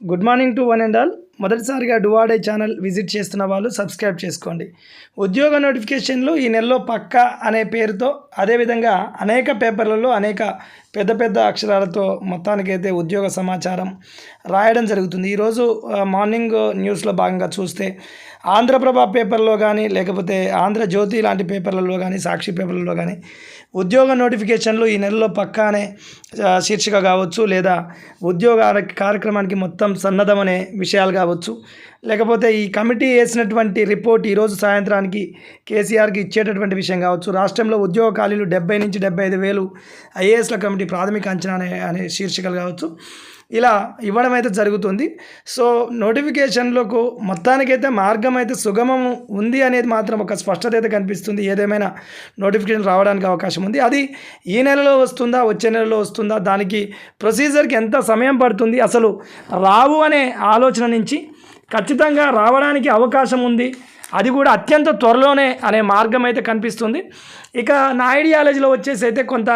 Good morning to one and all మొదటిసారిగా డువాడే channel visit చేస్తున్న వాళ్ళు సబ్స్క్రైబ్ చేసుకోండి. ఉద్యోగ నోటిఫికేషన్లు ఈ నెలలో పక్క అనే పేరుతో అదేవిధంగా అనేక పేపర్లలో అనేక పెద్ద పెద్ద అక్షరాలతో మొత్తానికైతే ఉద్యోగ సమాచారం రాయడం జరుగుతుంది. ఈరోజు మార్నింగ్ న్యూస్లో భాగంగా చూస్తే ఆంధ్రప్రభ పేపర్లో కానీ లేకపోతే ఆంధ్రజ్యోతి లాంటి పేపర్లలో కానీ సాక్షి పేపర్లలో కానీ ఉద్యోగ నోటిఫికేషన్లు ఈ నెలలో పక్కా అనే శీర్షిక కావచ్చు లేదా ఉద్యోగ కార్యక్రమానికి మొత్తం సన్నద్ధమనే విషయాలు కావచ్చు కావచ్చు. లేకపోతే ఈ కమిటీ వేసినటువంటి రిపోర్ట్ ఈరోజు సాయంత్రానికి కేసీఆర్కి ఇచ్చేటటువంటి విషయం కావచ్చు. రాష్ట్రంలో ఉద్యోగ ఖాళీలు డెబ్బై నుంచి డెబ్బై ఐదు వేలు ఐఏఎస్ల కమిటీ ప్రాథమిక అంచనా అనే అనే శీర్షికలు కావచ్చు. ఇలా ఇవ్వడం అయితే జరుగుతుంది. సో నోటిఫికేషన్లకు మొత్తానికైతే మార్గం అయితే సుగమం ఉంది అనేది మాత్రం ఒక స్పష్టత అయితే కనిపిస్తుంది. ఏదేమైనా నోటిఫికేషన్ రావడానికి అవకాశం ఉంది. అది ఈ నెలలో వస్తుందా వచ్చే నెలలో వస్తుందా దానికి ప్రొసీజర్కి ఎంత సమయం పడుతుంది అసలు రావు అనే ఆలోచన నుంచి ఖచ్చితంగా రావడానికి అవకాశం ఉంది. అది కూడా అత్యంత త్వరలోనే అనే మార్గం అయితే కనిపిస్తుంది. ఇక నా ఐడియాలజీలో వచ్చేసి అయితే కొంత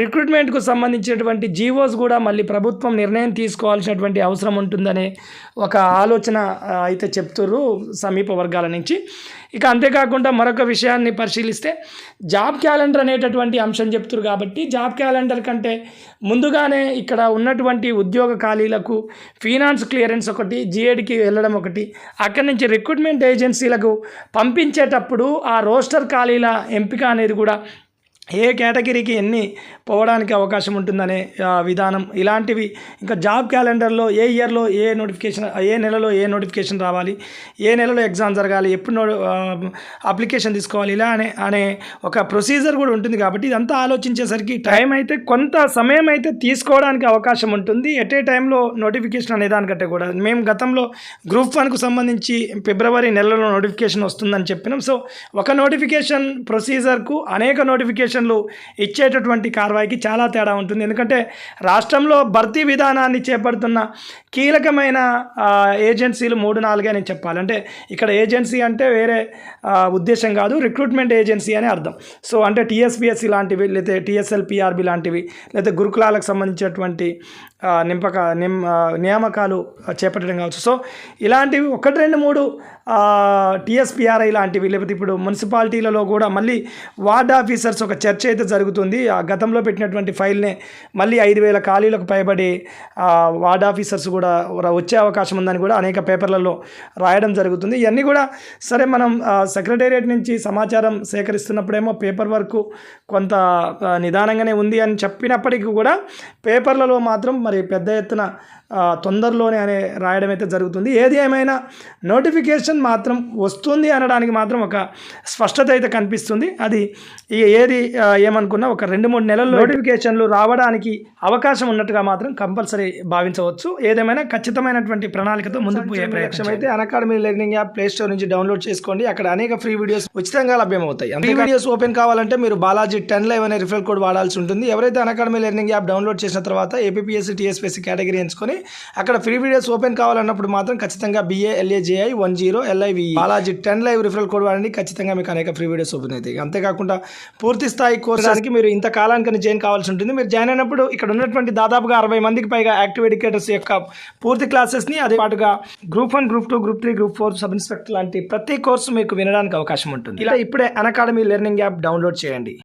రిక్రూట్మెంట్కు సంబంధించినటువంటి జీవోస్ కూడా మళ్ళీ ప్రభుత్వం నిర్ణయం తీసుకోవాల్సినటువంటి అవసరం ఉంటుందనే ఒక ఆలోచన అయితే చెప్తుర్రు సమీప వర్గాల నుంచి. ఇక అంతేకాకుండా మరొక విషయాన్ని పరిశీలిస్తే జాబ్ క్యాలెండర్ అనేటటువంటి అంశం చెప్తురు కాబట్టి జాబ్ క్యాలెండర్ కంటే ముందుగానే ఇక్కడ ఉన్నటువంటి ఉద్యోగ ఖాళీలకు ఫినాన్స్ క్లియరెన్స్ ఒకటి జిఏడికి వెళ్ళడం ఒకటి అక్కడి నుంచి రిక్రూట్మెంట్ ఖాళీలకు పంపించేటప్పుడు ఆ రోస్టర్ ఖాళీల ఎంపిక అనేది కూడా ఏ కేటగిరీకి ఎన్ని పోవడానికి అవకాశం ఉంటుందనే విధానం ఇలాంటివి ఇంకా జాబ్ క్యాలెండర్లో ఏ ఇయర్లో ఏ నోటిఫికేషన్ ఏ నెలలో ఏ నోటిఫికేషన్ రావాలి ఏ నెలలో ఎగ్జామ్ జరగాలి ఎప్పుడు నో అప్లికేషన్ తీసుకోవాలి ఇలా అనే అనే ఒక ప్రొసీజర్ కూడా ఉంటుంది కాబట్టి ఇదంతా ఆలోచించేసరికి టైం అయితే కొంత సమయం అయితే తీసుకోవడానికి అవకాశం ఉంటుంది. ఎట్ ఏ టైంలో నోటిఫికేషన్ అనే దానికంటే కూడా మేము గతంలో గ్రూప్ వన్కు సంబంధించి ఫిబ్రవరి నెలలో నోటిఫికేషన్ వస్తుందని చెప్పినాం. సో ఒక నోటిఫికేషన్ ప్రొసీజర్కు అనేక నోటిఫికేషన్ నోటిఫికేషన్లు ఇచ్చేటటువంటి కార్వాయికి చాలా తేడా ఉంటుంది. ఎందుకంటే రాష్ట్రంలో భర్తీ విధానాన్ని చేపడుతున్న కీలకమైన ఏజెన్సీలు మూడు నాలుగే నేను చెప్పాలి. అంటే ఇక్కడ ఏజెన్సీ అంటే వేరే ఉద్దేశం కాదు రిక్రూట్మెంట్ ఏజెన్సీ అని అర్థం. సో అంటే టీఎస్పిఎస్సి లాంటివి లేదా టీఎస్ఎల్పిఆర్బి లాంటివి లేకపోతే గురుకులాలకు సంబంధించినటువంటి నింపక నిమ్ నియామకాలు చేపట్టడం కావచ్చు. సో ఇలాంటివి ఒకటి రెండు మూడు టీఎస్పిఆర్ఐ లాంటివి లేకపోతే ఇప్పుడు మున్సిపాలిటీలలో కూడా మళ్ళీ వార్డ్ ఆఫీసర్స్ ఒక చర్చ అయితే జరుగుతుంది. ఆ గతంలో పెట్టినటువంటి ఫైల్నే మళ్ళీ ఐదు వేల ఖాళీలకు పైబడి వార్డ్ ఆఫీసర్స్ కూడా వచ్చే అవకాశం ఉందని కూడా అనేక పేపర్లలో రాయడం జరుగుతుంది. ఇవన్నీ కూడా సరే మనం సెక్రటేరియట్ నుంచి సమాచారం సేకరిస్తున్నప్పుడేమో పేపర్ వర్క్ కొంత నిదానంగానే ఉంది అని చెప్పినప్పటికీ కూడా పేపర్లలో మాత్రం మరి పెద్ద ఎత్తున తొందరలోనే అనే రాయడం అయితే జరుగుతుంది. ఏది ఏమైనా నోటిఫికేషన్ మాత్రం వస్తుంది అనడానికి మాత్రం ఒక స్పష్టత అయితే కనిపిస్తుంది. అది ఈ ఏది ఏమనుకున్నా ఒక రెండు మూడు నెలల్లో నోటిఫికేషన్లు రావడానికి అవకాశం ఉన్నట్టుగా మాత్రం కంపల్సరీ భావించవచ్చు. ఏదేమైనా ఖచ్చితమైనటువంటి ప్రణాళికతో ముందుకు పోయే ప్రయత్నం అయితే academy learning app play store నుంచి డౌన్లోడ్ చేసుకోండి. అక్కడ అనేక ఫ్రీ వీడియోస్ ఉచితంగా లభ్యమవుతాయి. ఫ్రీ వీడియోస్ ఓపెన్ కావాలంటే మీరు బాలాజీ టెన్ లైవ్ అనే రిఫరల్ కోడ్ వాడాల్సి ఉంటుంది. ఎవరైతే అకాడమీ లెర్నింగ్ యాప్ డౌన్లోడ్ చేసిన తర్వాత ఏపీఎస్సీ టీఎస్పీఎస్సీ కేటగిరీ ఎంచుకొని అక్కడ ఫ్రీ వీడియోస్ ఓపెన్ కావాలన్నప్పుడు మాత్రం ఖచ్చితంగా B A L A J I one zero L I V Balaji ten live referral code వాడండి. ఖచ్చితంగా మీకు అనేక ఫ్రీ వీడియోస్ ఓపెన్ అవుతాయి. అంతేకాకుండా పూర్తి స్థాయి కోర్సానికి మీరు ఇంత కాలానికి జాయిన్ కావాల్సి ఉంటుంది. మీరు జాయిన్ అయినప్పుడు ఇక్కడ ఉన్నటువంటి దాదాపుగా అరవై మందికి పైగా యాక్టివ్ ఎడ్యుకేటర్స్ యొక్క పూర్తి క్లాసెస్ని అదే పాటుగా group one group two group three group four sub inspector లాంటి ప్రతి కోర్సు మీకు వినడానికి అవకాశం ఉంటుంది. ఇలా ఇప్పుడే అకాడమీ లెర్నింగ్ యాప్ డౌన్లోడ్ చేయండి.